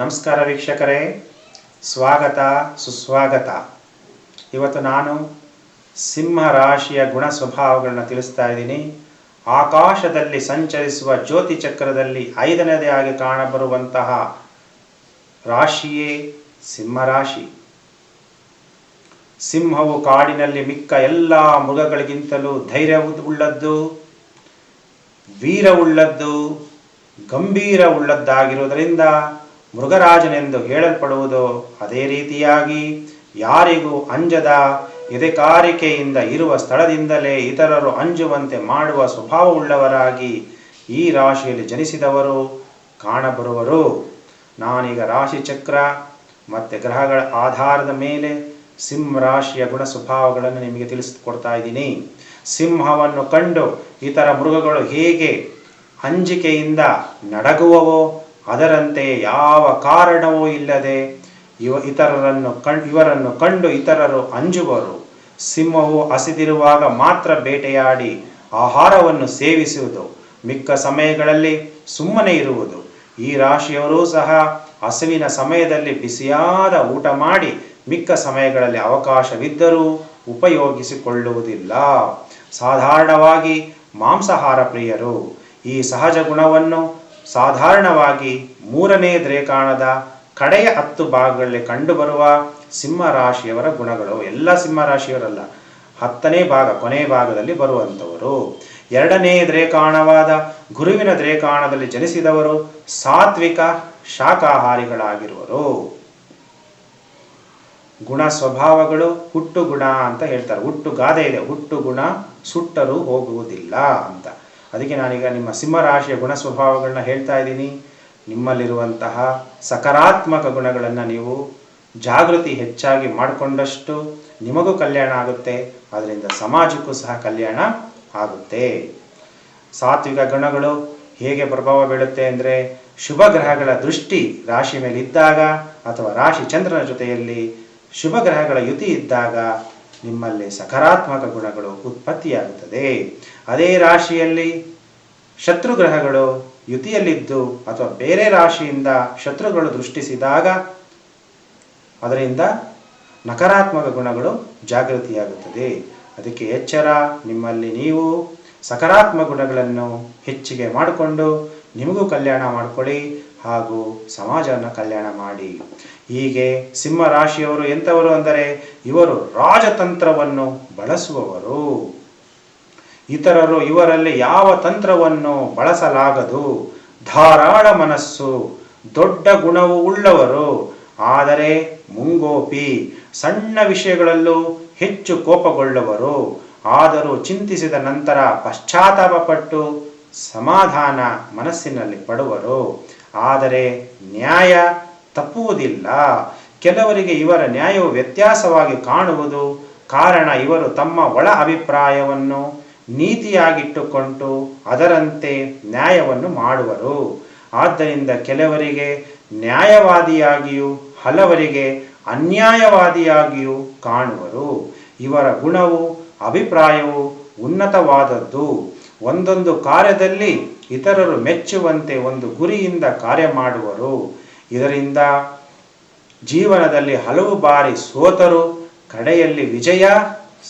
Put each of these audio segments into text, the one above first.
ನಮಸ್ಕಾರ ವೀಕ್ಷಕರೇ. ಸ್ವಾಗತ, ಸುಸ್ವಾಗತ. ಇವತ್ತು ನಾನು ಸಿಂಹ ರಾಶಿಯ ಗುಣ ಸ್ವಭಾವಗಳನ್ನು ತಿಳಿಸ್ತಾ ಇದ್ದೀನಿ. ಆಕಾಶದಲ್ಲಿ ಸಂಚರಿಸುವ ಜ್ಯೋತಿ ಚಕ್ರದಲ್ಲಿ ಐದನೇದಾಗಿ ಕಾಣಬರುವಂತಹ ರಾಶಿಯೇ ಸಿಂಹರಾಶಿ ಸಿಂಹವು ಕಾಡಿನಲ್ಲಿ ಮಿಕ್ಕ ಎಲ್ಲ ಮೃಗಗಳಿಗಿಂತಲೂ ಧೈರ್ಯವುಳ್ಳದ್ದು ವೀರವುಳ್ಳದ್ದು ಗಂಭೀರವುಳ್ಳದ್ದಾಗಿರುವುದರಿಂದ ಮೃಗರಾಜನೆಂದು ಹೇಳಲ್ಪಡುವುದು ಅದೇ ರೀತಿಯಾಗಿ ಯಾರಿಗೂ ಅಂಜದ ಎದೆಕಾರಿಕೆಯಿಂದ ಇರುವ ಸ್ಥಳದಿಂದಲೇ ಇತರರು ಅಂಜುವಂತೆ ಮಾಡುವ ಸ್ವಭಾವವುಳ್ಳವರಾಗಿ ಈ ರಾಶಿಯಲ್ಲಿ ಜನಿಸಿದವರು ಕಾಣಬರುವರು. ನಾನೀಗ ರಾಶಿ ಚಕ್ರ ಮತ್ತು ಗ್ರಹಗಳ ಆಧಾರದ ಮೇಲೆ ಸಿಂಹ ರಾಶಿಯ ಗುಣ ಸ್ವಭಾವಗಳನ್ನು ನಿಮಗೆ ತಿಳಿಸಿಕೊಡ್ತಾ ಇದ್ದೀನಿ. ಸಿಂಹವನ್ನು ಕಂಡು ಇತರ ಮೃಗಗಳು ಹೇಗೆ ಅಂಜಿಕೆಯಿಂದ ನಡಗುವವೋ ಅದರಂತೆ ಯಾವ ಕಾರಣವೂ ಇಲ್ಲದೆ ಇವ ಇತರರನ್ನು ಕಣ್ ಇವರನ್ನು ಕಂಡು ಇತರರು ಅಂಜುವರು. ಸಿಂಹವು ಹಸಿದಿರುವಾಗ ಮಾತ್ರ ಬೇಟೆಯಾಡಿ ಆಹಾರವನ್ನು ಸೇವಿಸುವುದು. ಮಿಕ್ಕ ಸಮಯಗಳಲ್ಲಿ ಸುಮ್ಮನೆ ಇರುವುದು. ಈ ರಾಶಿಯವರೂ ಸಹ ಹಸುವಿನ ಸಮಯದಲ್ಲಿ ಬಿಸಿಯಾದ ಊಟ ಮಾಡಿ ಮಿಕ್ಕ ಸಮಯಗಳಲ್ಲಿ ಅವಕಾಶವಿದ್ದರೂ ಉಪಯೋಗಿಸಿಕೊಳ್ಳುವುದಿಲ್ಲ. ಸಾಧಾರಣವಾಗಿ ಮಾಂಸಾಹಾರ ಪ್ರಿಯರು. ಈ ಸಹಜ ಗುಣವನ್ನು ಸಾಧಾರಣವಾಗಿ ಮೂರನೇ ದ್ರೇಕಾಣದ ಕಡೆಯ ಹತ್ತು ಭಾಗಗಳಲ್ಲಿ ಕಂಡುಬರುವ ಸಿಂಹರಾಶಿಯವರ ಗುಣಗಳು. ಎಲ್ಲ ಸಿಂಹರಾಶಿಯವರಲ್ಲ, ಹತ್ತನೇ ಭಾಗ, ಕೊನೆ ಭಾಗದಲ್ಲಿ ಬರುವಂಥವರು. ಎರಡನೇ ದ್ರೇಕಾಣವಾದ ಗುರುವಿನ ದ್ರೇಕಾಣದಲ್ಲಿ ಜನಿಸಿದವರು ಸಾತ್ವಿಕ ಶಾಖಾಹಾರಿಗಳಾಗಿರುವರು. ಗುಣ ಸ್ವಭಾವಗಳು ಹುಟ್ಟು ಗುಣ ಅಂತ ಹೇಳ್ತಾರೆ. ಹುಟ್ಟು ಗಾದೆ ಇದೆ. ಹುಟ್ಟು ಗುಣ ಸುಟ್ಟರೂ ಹೋಗುವುದಿಲ್ಲ ಅಂತ. ಅದಕ್ಕೆ ನಾನೀಗ ನಿಮ್ಮ ಸಿಂಹರಾಶಿಯ ಗುಣ ಸ್ವಭಾವಗಳನ್ನ ಹೇಳ್ತಾ ಇದ್ದೀನಿ. ನಿಮ್ಮಲ್ಲಿರುವಂತಹ ಸಕಾರಾತ್ಮಕ ಗುಣಗಳನ್ನು ನೀವು ಜಾಗೃತಿ ಹೆಚ್ಚಾಗಿ ಮಾಡಿಕೊಂಡಷ್ಟು ನಿಮಗೂ ಕಲ್ಯಾಣ ಆಗುತ್ತೆ. ಅದರಿಂದ ಸಮಾಜಕ್ಕೂ ಸಹ ಕಲ್ಯಾಣ ಆಗುತ್ತೆ. ಸಾತ್ವಿಕ ಗುಣಗಳು ಹೇಗೆ ಪ್ರಭಾವ ಬೀಳುತ್ತೆ ಅಂದರೆ ಶುಭ ಗ್ರಹಗಳ ದೃಷ್ಟಿ ರಾಶಿ ಮೇಲೆ ಇದ್ದಾಗ ಅಥವಾ ರಾಶಿ ಚಂದ್ರನ ಜೊತೆಯಲ್ಲಿ ಶುಭ ಗ್ರಹಗಳ ಯುತಿ ಇದ್ದಾಗ ನಿಮ್ಮಲ್ಲಿ ಸಕಾರಾತ್ಮಕ ಗುಣಗಳು ಉತ್ಪತ್ತಿಯಾಗುತ್ತದೆ. ಅದೇ ರಾಶಿಯಲ್ಲಿ ಶತ್ರು ಗ್ರಹಗಳು ಯುತಿಯಲ್ಲಿದ್ದು ಅಥವಾ ಬೇರೆ ರಾಶಿಯಿಂದ ಶತ್ರುಗಳು ದೃಷ್ಟಿಸಿದಾಗ ಅದರಿಂದ ನಕಾರಾತ್ಮಕ ಗುಣಗಳು ಜಾಗೃತಿಯಾಗುತ್ತದೆ. ಅದಕ್ಕೆ ಎಚ್ಚರ, ನಿಮ್ಮಲ್ಲಿ ನೀವು ಸಕಾರಾತ್ಮಕ ಗುಣಗಳನ್ನು ಹೆಚ್ಚಿಗೆ ಮಾಡಿಕೊಂಡು ನಿಮಗೂ ಕಲ್ಯಾಣ ಮಾಡಿಕೊಳ್ಳಿ ಹಾಗೂ ಸಮಾಜವನ್ನು ಕಲ್ಯಾಣ ಮಾಡಿ. ಹೀಗೆ ಸಿಂಹ ರಾಶಿಯವರು ಎಂಥವರು ಅಂದರೆ ಇವರು ರಾಜತಂತ್ರವನ್ನು ಬಳಸುವವರು. ಇತರರು ಇವರಲ್ಲಿ ಯಾವ ತಂತ್ರವನ್ನು ಬಳಸಲಾಗದು? ಧಾರಾಳ ಮನಸ್ಸು, ದೊಡ್ಡ ಗುಣವು ಉಳ್ಳವರು. ಆದರೆ ಮುಂಗೋಪಿ, ಸಣ್ಣ ವಿಷಯಗಳಲ್ಲೂ ಹೆಚ್ಚು ಕೋಪಗೊಳ್ಳುವರು. ಆದರೂ ಚಿಂತಿಸಿದ ನಂತರ ಪಶ್ಚಾತ್ತಾಪಪಟ್ಟು ಸಮಾಧಾನ ಮನಸ್ಸಿನಲ್ಲಿ ಪಡುವರು. ಆದರೆ ನ್ಯಾಯ ತಪ್ಪುವುದಿಲ್ಲ. ಕೆಲವರಿಗೆ ಇವರ ನ್ಯಾಯವು ವ್ಯತ್ಯಾಸವಾಗಿ ಕಾಣುವುದು. ಕಾರಣ ಇವರು ತಮ್ಮ ಒಳ ಅಭಿಪ್ರಾಯವನ್ನು ನೀತಿಯಾಗಿಟ್ಟುಕೊಂಡು ಅದರಂತೆ ನ್ಯಾಯವನ್ನು ಮಾಡುವರು. ಆದ್ದರಿಂದ ಕೆಲವರಿಗೆ ನ್ಯಾಯವಾದಿಯಾಗಿಯೂ ಹಲವರಿಗೆ ಅನ್ಯಾಯವಾದಿಯಾಗಿಯೂ ಕಾಣುವರು. ಇವರ ಗುಣವು, ಅಭಿಪ್ರಾಯವು ಉನ್ನತವಾದದ್ದು. ಒಂದೊಂದು ಕಾರ್ಯದಲ್ಲಿ ಇತರರು ಮೆಚ್ಚುವಂತೆ ಒಂದು ಗುರಿಯಿಂದ ಕಾರ್ಯ ಮಾಡುವರು. ಇದರಿಂದ ಜೀವನದಲ್ಲಿ ಹಲವು ಬಾರಿ ಸೋತರು, ಕಡೆಯಲ್ಲಿ ವಿಜಯ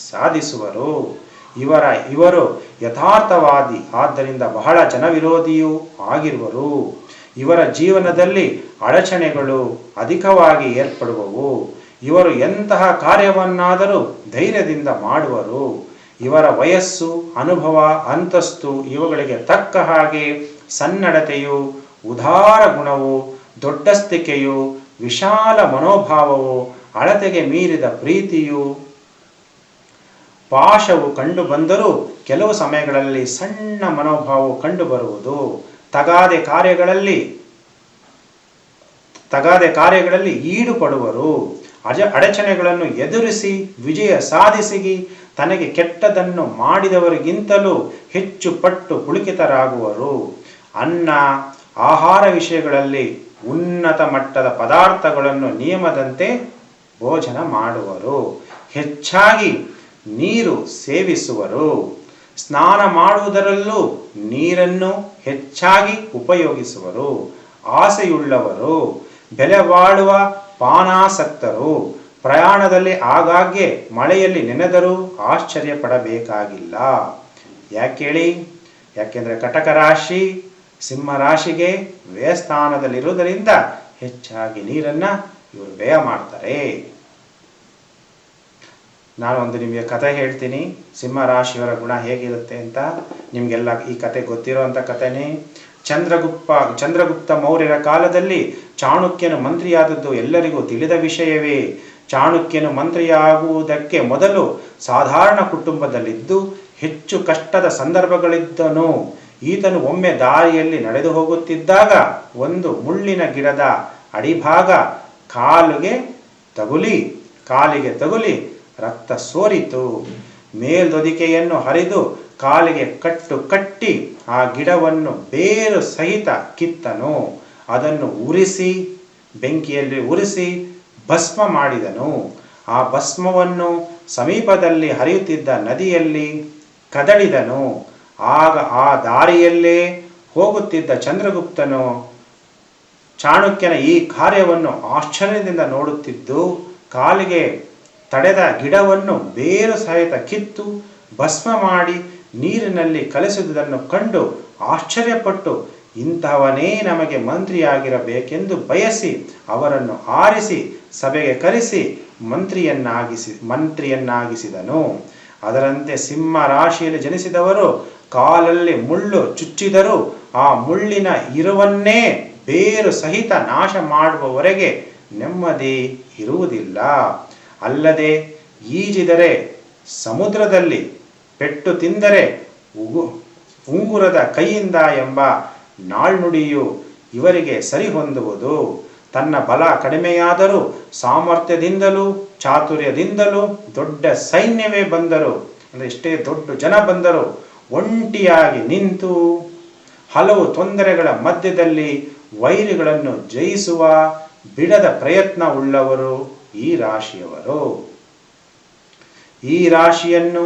ಸಾಧಿಸುವರು. ಇವರ, ಇವರು ಯಥಾರ್ಥವಾದಿ, ಆದ್ದರಿಂದ ಬಹಳ ಜನವಿರೋಧಿಯೂ ಆಗಿರುವರು. ಇವರ ಜೀವನದಲ್ಲಿ ಅಡಚಣೆಗಳು ಅಧಿಕವಾಗಿ ಏರ್ಪಡುವವು. ಇವರು ಎಂತಹ ಕಾರ್ಯವನ್ನಾದರೂ ಧೈರ್ಯದಿಂದ ಮಾಡುವರು. ಇವರ ವಯಸ್ಸು, ಅನುಭವ, ಅಂತಸ್ತು ಇವುಗಳಿಗೆ ತಕ್ಕ ಹಾಗೆ ಸನ್ನಡತೆಯು, ಉದಾರ ಗುಣವು, ದೊಡ್ಡಸ್ತಿಕೆಯು, ವಿಶಾಲ ಮನೋಭಾವವು, ಅಳತೆಗೆ ಮೀರಿದ ಪ್ರೀತಿಯು. ಪಾಶವು ಕಂಡು ಬಂದರೂ ಕೆಲವು ಸಮಯಗಳಲ್ಲಿ ಸಣ್ಣ ಮನೋಭಾವವು ಕಂಡುಬರುವುದು ತಗಾದೆ ಕಾರ್ಯಗಳಲ್ಲಿ ತಗಾದೆ ಕಾರ್ಯಗಳಲ್ಲಿ ಈಡುಪಡುವರು. ಅಜ, ಅಡಚಣೆಗಳನ್ನು ಎದುರಿಸಿ, ವಿಜಯ ಸಾಧಿಸಿ ತನಗೆ ಕೆಟ್ಟದನ್ನು ಮಾಡಿದವರಿಗಿಂತಲೂ ಹೆಚ್ಚು ಪಟ್ಟು ಪುಳುಕಿತರಾಗುವರು. ಅನ್ನ, ಆಹಾರ ವಿಷಯಗಳಲ್ಲಿ ಉನ್ನತ ಮಟ್ಟದ ಪದಾರ್ಥಗಳನ್ನು ನಿಯಮದಂತೆ ಭೋಜನ ಮಾಡುವರು. ಹೆಚ್ಚಾಗಿ ನೀರು ಸೇವಿಸುವರು. ಸ್ನಾನ ಮಾಡುವುದರಲ್ಲೂ ನೀರನ್ನು ಹೆಚ್ಚಾಗಿ ಉಪಯೋಗಿಸುವರು. ಆಸೆಯುಳ್ಳವರು ಬೆಲೆ ಬಾಳುವ ಪಾನಾಸಕ್ತರು ಪ್ರಯಾಣದಲ್ಲಿ ಆಗಾಗ್ಗೆ ಮಳೆಯಲ್ಲಿ ನೆನೆದರೂ ಆಶ್ಚರ್ಯ ಪಡಬೇಕಾಗಿಲ್ಲ ಯಾಕೇಳಿ? ಯಾಕೆಂದರೆ ಕಟಕ ರಾಶಿ ಸಿಂಹ ರಾಶಿಗೆ ವ್ಯಯಸ್ಥಾನದಲ್ಲಿರುವುದರಿಂದ ಹೆಚ್ಚಾಗಿ ನೀರನ್ನು ಇವರು ವ್ಯಯ ಮಾಡ್ತಾರೆ. ನಾನು ಒಂದು ನಿಮಗೆ ಕಥೆ ಹೇಳ್ತೀನಿ. ಸಿಂಹ ರಾಶಿಯವರ ಗುಣ ಹೇಗಿರುತ್ತೆ ಅಂತ ನಿಮಗೆಲ್ಲ ಈ ಕತೆ ಗೊತ್ತಿರೋಂಥ ಕಥೆನೇ ಚಂದ್ರಗುಪ್ತ ಚಂದ್ರಗುಪ್ತ ಮೌರ್ಯರ ಕಾಲದಲ್ಲಿ ಚಾಣಕ್ಯನು ಮಂತ್ರಿಯಾದದ್ದು ಎಲ್ಲರಿಗೂ ತಿಳಿದ ವಿಷಯವೇ. ಚಾಣಕ್ಯನು ಮಂತ್ರಿಯಾಗುವುದಕ್ಕೆ ಮೊದಲು ಸಾಧಾರಣ ಕುಟುಂಬದಲ್ಲಿದ್ದು ಹೆಚ್ಚು ಕಷ್ಟದ ಸಂದರ್ಭಗಳಿದ್ದನು. ಈತನು ಒಮ್ಮೆ ದಾರಿಯಲ್ಲಿ ನಡೆದು ಹೋಗುತ್ತಿದ್ದಾಗ ಒಂದು ಮುಳ್ಳಿನ ಗಿಡದ ಅಡಿಭಾಗ ಕಾಲಿಗೆ ತಗುಲಿ ಕಾಲಿಗೆ ತಗುಲಿ ರಕ್ತ ಸೋರಿತು. ಮೇಲ್ದೊದಿಕೆಯನ್ನು ಹರಿದು ಕಾಲಿಗೆ ಕಟ್ಟು ಕಟ್ಟಿ ಆ ಗಿಡವನ್ನು ಬೇರು ಸಹಿತ ಕಿತ್ತನು. ಅದನ್ನು ಉರಿಸಿ, ಬೆಂಕಿಯಲ್ಲಿ ಉರಿಸಿ ಭಸ್ಮ ಮಾಡಿದನು. ಆ ಭಸ್ಮವನ್ನು ಸಮೀಪದಲ್ಲಿ ಹರಿಯುತ್ತಿದ್ದ ನದಿಯಲ್ಲಿ ಕದಡಿದನು ಆಗ ಆ ದಾರಿಯಲ್ಲೇ ಹೋಗುತ್ತಿದ್ದ ಚಂದ್ರಗುಪ್ತನು ಚಾಣಕ್ಯನ ಈ ಕಾರ್ಯವನ್ನು ಆಶ್ಚರ್ಯದಿಂದ ನೋಡುತ್ತಿದ್ದು, ಕಾಲಿಗೆ ತಡೆದ ಗಿಡವನ್ನು ಬೇರು ಸಹಿತ ಕಿತ್ತು ಭಸ್ಮ ಮಾಡಿ ನೀರಿನಲ್ಲಿ ಕಲಿಸಿದುದನ್ನು ಕಂಡು ಆಶ್ಚರ್ಯಪಟ್ಟು ಇಂತಹವನೇ ನಮಗೆ ಮಂತ್ರಿಯಾಗಿರಬೇಕೆಂದು ಬಯಸಿ ಅವರನ್ನು ಆರಿಸಿ, ಸಭೆಗೆ ಕರೆಸಿ ಮಂತ್ರಿಯನ್ನಾಗಿಸಿ, ಮಂತ್ರಿಯನ್ನಾಗಿಸಿದನು. ಅದರಂತೆ ಸಿಂಹ ರಾಶಿಯಲ್ಲಿ ಜನಿಸಿದವರು ಕಾಲಲ್ಲಿ ಮುಳ್ಳು ಚುಚ್ಚಿದರೂ ಆ ಮುಳ್ಳಿನ ಇರುವನ್ನೇ ಬೇರು ಸಹಿತ ನಾಶ ಮಾಡುವವರೆಗೆ ನೆಮ್ಮದಿ ಇರುವುದಿಲ್ಲ. ಅಲ್ಲದೆ ಈಜಿದರೆ ಸಮುದ್ರದಲ್ಲಿ ಪೆಟ್ಟು ತಿಂದರೆ ಉಗು, ಉಂಗುರದ ಕೈಯಿಂದ ಎಂಬ ನಾಳ್ನುಡಿಯು ಇವರಿಗೆ ಸರಿಹೊಂದುವುದು ತನ್ನ ಬಲ ಕಡಿಮೆಯಾದರೂ ಸಾಮರ್ಥ್ಯದಿಂದಲೂ ಚಾತುರ್ಯದಿಂದಲೂ ದೊಡ್ಡ ಸೈನ್ಯವೇ ಬಂದರು. ಅಂದರೆ ಎಷ್ಟೇ ದೊಡ್ಡ ಜನ ಬಂದರು ಒಂಟಿಯಾಗಿ ನಿಂತು ಹಲವು ತೊಂದರೆಗಳ ಮಧ್ಯದಲ್ಲಿ ವೈರಿಗಳನ್ನು ಜಯಿಸುವ ಬಿಡದ ಪ್ರಯತ್ನ ಉಳ್ಳವರು ಈ ರಾಶಿಯವರು. ಈ ರಾಶಿಯನ್ನು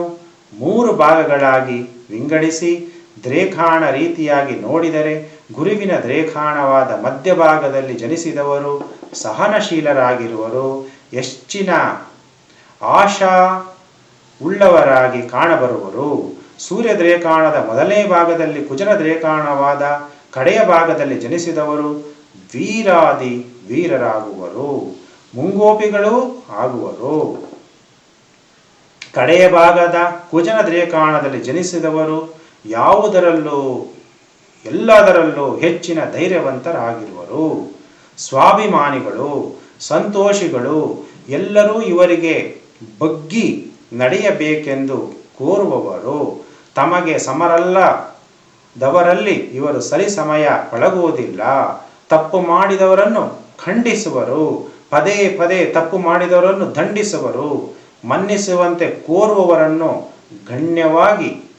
ಮೂರು ಭಾಗಗಳಾಗಿ ವಿಂಗಡಿಸಿ ದ್ರೇಖಾಣ ರೀತಿಯಾಗಿ ನೋಡಿದರೆ ಗುರುವಿನ ದ್ರೇಖಾಣವಾದ ಮಧ್ಯಭಾಗದಲ್ಲಿ ಜನಿಸಿದವರು ಸಹನಶೀಲರಾಗಿರುವರು. ಹೆಚ್ಚಿನ ಆಶಾ ಉಳ್ಳವರಾಗಿ ಕಾಣಬರುವರು. ಸೂರ್ಯ ದ್ರೇಖಾಣದ ಮೊದಲನೇ ಭಾಗದಲ್ಲಿ ಕುಜನ ದ್ರೇಕಾಣವಾದ ಕಡೆಯ ಭಾಗದಲ್ಲಿ ಜನಿಸಿದವರು ವೀರಾದಿ ವೀರರಾಗುವರು. ಮುಂಗೋಪಿಗಳು ಆಗುವರು. ಕಡೆಯ ಭಾಗದ ಕುಜನ ದ್ರೇಕಾಣದಲ್ಲಿ ಜನಿಸಿದವರು ಯಾವುದರಲ್ಲೂ, ಎಲ್ಲದರಲ್ಲೂ ಹೆಚ್ಚಿನ ಧೈರ್ಯವಂತರಾಗಿರುವರು. ಸ್ವಾಭಿಮಾನಿಗಳು, ಸಂತೋಷಿಗಳು, ಎಲ್ಲರೂ ಇವರಿಗೆ ಬಗ್ಗಿ ನಡೆಯಬೇಕೆಂದು ಕೋರುವವರು. ತಮಗೆ ಸಮರಲ್ಲದವರಲ್ಲಿ ಇವರು ಸರಿ ಸಮಯ ಪಳಗುವುದಿಲ್ಲ. ತಪ್ಪು ಮಾಡಿದವರನ್ನು ಖಂಡಿಸುವರು. ಪದೇ ಪದೇ ತಪ್ಪು ಮಾಡಿದವರನ್ನು ದಂಡಿಸುವರು. ಮನ್ನಿಸುವಂತೆ ಕೋರುವವರನ್ನು ಗಣ್ಯವಾಗಿ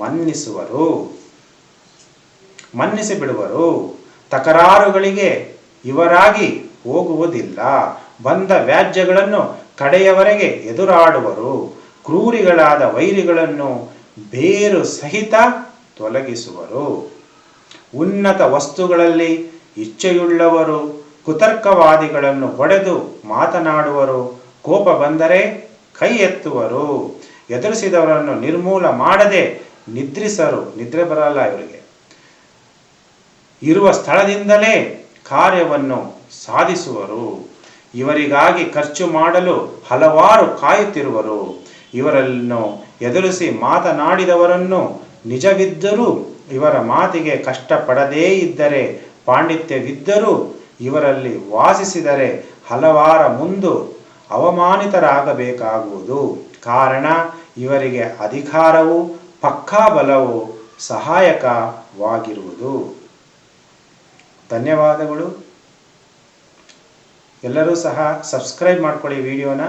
ಮನ್ನಿಸುವರು. ಮನ್ನಿಸಿ ಬಿಡುವರು ತಕರಾರುಗಳಿಗೆ ಇವರಾಗಿ ಹೋಗುವುದಿಲ್ಲ. ಬಂದ ವ್ಯಾಜ್ಯಗಳನ್ನು ಕಡೆಯವರೆಗೆ ಎದುರಾಡುವರು. ಕ್ರೂರಿಗಳಾದ ವೈರಿಗಳನ್ನು ಬೇರು ಸಹಿತ ತೊಲಗಿಸುವರು. ಉನ್ನತ ವಸ್ತುಗಳಲ್ಲಿ ಇಚ್ಛೆಯುಳ್ಳವರು ಕುತರ್ಕವಾದಿಗಳನ್ನು ಹೊಡೆದು ಮಾತನಾಡುವರು. ಕೋಪ ಬಂದರೆ ಕೈ ಎತ್ತುವರು ಎದುರಿಸಿದವರನ್ನು ನಿರ್ಮೂಲ ಮಾಡದೆ ನಿದ್ರಿಸರು ನಿದ್ರೆ ಬರಲ್ಲ ಇವರಿಗೆ. ಇರುವ ಸ್ಥಳದಿಂದಲೇ ಕಾರ್ಯವನ್ನು ಸಾಧಿಸುವರು. ಇವರಿಗಾಗಿ ಖರ್ಚು ಮಾಡಲು ಹಲವಾರು ಕಾಯುತ್ತಿರುವರು. ಇವರನ್ನು ಎದುರಿಸಿ ಮಾತನಾಡಿದವರನ್ನು ನಿಜವಿದ್ದರೂ ಇವರ ಮಾತಿಗೆ ಕಷ್ಟಪಡದೇ ಇದ್ದರೆ, ಪಾಂಡಿತ್ಯವಿದ್ದರೂ ಇವರಲ್ಲಿ ವಾಸಿಸಿದರೆ ಹಲವಾರ ಮುಂದು ಅವಮಾನಿತರಾಗಬೇಕಾಗುವುದು. ಕಾರಣ, ಇವರಿಗೆ ಅಧಿಕಾರವು ಪಕ್ಕಾ ಬಲವು ಸಹಾಯಕವಾಗಿರುವುದು. ಧನ್ಯವಾದಗಳು. ಎಲ್ಲರೂ ಸಹ ಸಬ್ಸ್ಕ್ರೈಬ್ ಮಾಡ್ಕೊಳ್ಳಿ ವಿಡಿಯೋನ.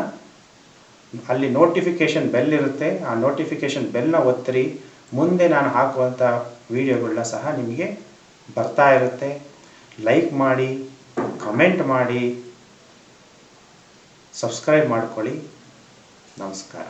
ಅಲ್ಲಿ ನೋಟಿಫಿಕೇಷನ್ ಬೆಲ್ ಇರುತ್ತೆ. ಆ ನೋಟಿಫಿಕೇಷನ್ ಬೆಲ್ನ ಒತ್ತಿರಿ. ಮುಂದೆ ನಾನು ಹಾಕುವಂಥ ವಿಡಿಯೋಗಳನ್ನ ಸಹ ನಿಮಗೆ ಬರ್ತಾ ಇರುತ್ತೆ. ಲೈಕ್ ಮಾಡಿ, ಕಮೆಂಟ್ ಮಾಡಿ, ಸಬ್ಸ್ಕ್ರೈಬ್ ಮಾಡ್ಕೊಳ್ಳಿ. ನಮಸ್ಕಾರ.